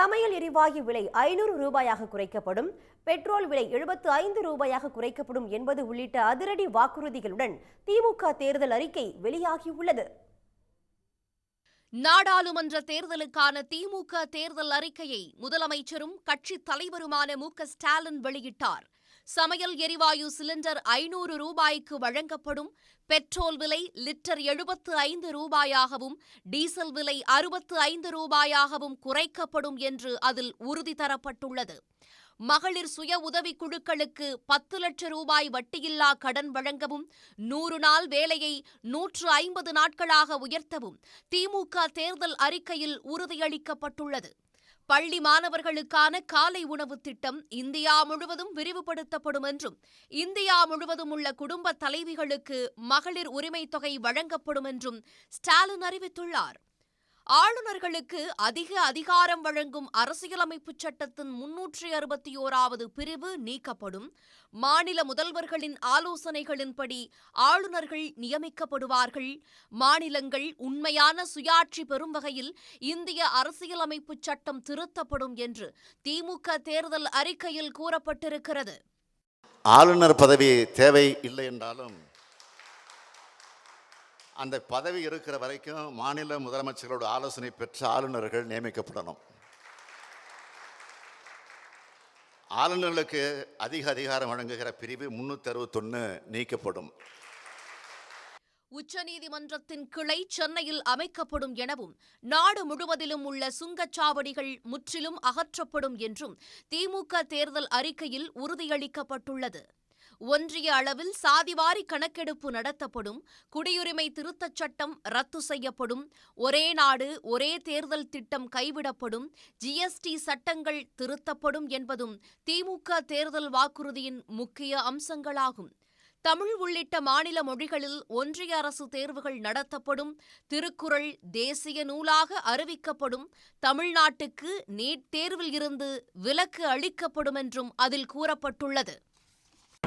சமையல் எரிவாயு விலை ஐநூறு ரூபாயாக குறைக்கப்படும் பெட்ரோல் விலை எழுபத்து ஐந்து ரூபாயாக குறைக்கப்படும் என்பது உள்ளிட்ட அதிரடி வாக்குறுதிகளுடன் திமுக தேர்தல் அறிக்கை வெளியாகியுள்ளது. நாடாளுமன்ற தேர்தலுக்கான திமுக தேர்தல் அறிக்கையை முதலமைச்சரும் கட்சித் தலைவருமான மு க ஸ்டாலின் வெளியிட்டார். சமையல் எரிவாயு சிலிண்டர் ஐநூறு ரூபாய்க்கு வழங்கப்படும். பெட்ரோல் விலை லிட்டர் எழுபத்து ஐந்து ரூபாயாகவும் டீசல் விலை அறுபத்து ஐந்து ரூபாயாகவும் குறைக்கப்படும் என்று அதில் உறுதி தரப்பட்டுள்ளது. மகளிர் சுய உதவிக் குழுக்களுக்கு பத்து லட்சம் ரூபாய் வட்டியில்லா கடன் வழங்கவும் நூறு நாள் வேலையை நூற்று ஐம்பது நாட்களாக உயர்த்தவும் திமுக தேர்தல் அறிக்கையில் உறுதியளிக்கப்பட்டுள்ளது. பள்ளி மாணவர்களுக்கான காலை உணவு திட்டம் இந்தியா முழுவதும் விரிவுபடுத்தப்படும் என்றும் இந்தியா முழுவதும் உள்ள குடும்ப தலைவிகளுக்கு மகளிர் உரிமைத் தொகை வழங்கப்படும் என்றும் ஸ்டாலின் அறிவித்துள்ளார். ஆளுநர்களுக்கு அதிக அதிகாரம் வழங்கும் அரசியலமைப்புச் சட்டத்தின் முன்னூற்றி அறுபத்தி ஓராவது பிரிவு நீக்கப்படும். மாநில முதல்வர்களின் ஆலோசனைகளின்படி ஆளுநர்கள் நியமிக்கப்படுவார்கள். மாநிலங்கள் உண்மையான சுயாட்சி பெறும் வகையில் இந்திய அரசியலமைப்புச் சட்டம் திருத்தப்படும் என்று திமுக தேர்தல் அறிக்கையில் கூறப்பட்டிருக்கிறது. ஆளுநர் பதவி தேவை இல்லை என்றாலும் அந்த பதவி இருக்கிற வரைக்கும் மாநில முதலமைச்சர்களோட ஆலோசனை பெற்ற ஆளுநர்கள் நியமிக்கப்படணும். ஆளுநர்களுக்கு அதிக அதிகாரம் வழங்குகிற பிரிவு முன்னூத்தி அறுபத்தொன்னு நீக்கப்படும் உச்சநீதிமன்றத்தின் கிளை சென்னையில் அமைக்கப்படும் எனவும் நாடு முழுவதிலும் உள்ள சுங்கச்சாவடிகள் முற்றிலும் அகற்றப்படும் என்றும் திமுக தேர்தல் அறிக்கையில் உறுதியளிக்கப்பட்டுள்ளது. ஒன்றிய அளவில் சாதிவாரி கணக்கெடுப்பு நடத்தப்படும் குடியுரிமை திருத்தச் சட்டம் ரத்து செய்யப்படும் ஒரே நாடு ஒரே தேர்தல் திட்டம் கைவிடப்படும் ஜிஎஸ்டி சட்டங்கள் திருத்தப்படும் என்பதும் திமுக தேர்தல் வாக்குறுதியின் முக்கிய அம்சங்களாகும். தமிழ் உள்ளிட்ட மாநில மொழிகளில் ஒன்றிய அரசு தேர்வுகள் நடத்தப்படும் திருக்குறள் தேசிய நூலாக அறிவிக்கப்படும் தமிழ்நாட்டுக்கு நீட் தேர்வில் இருந்து விலக்கு அளிக்கப்படும் என்றும் அதில் கூறப்பட்டுள்ளது.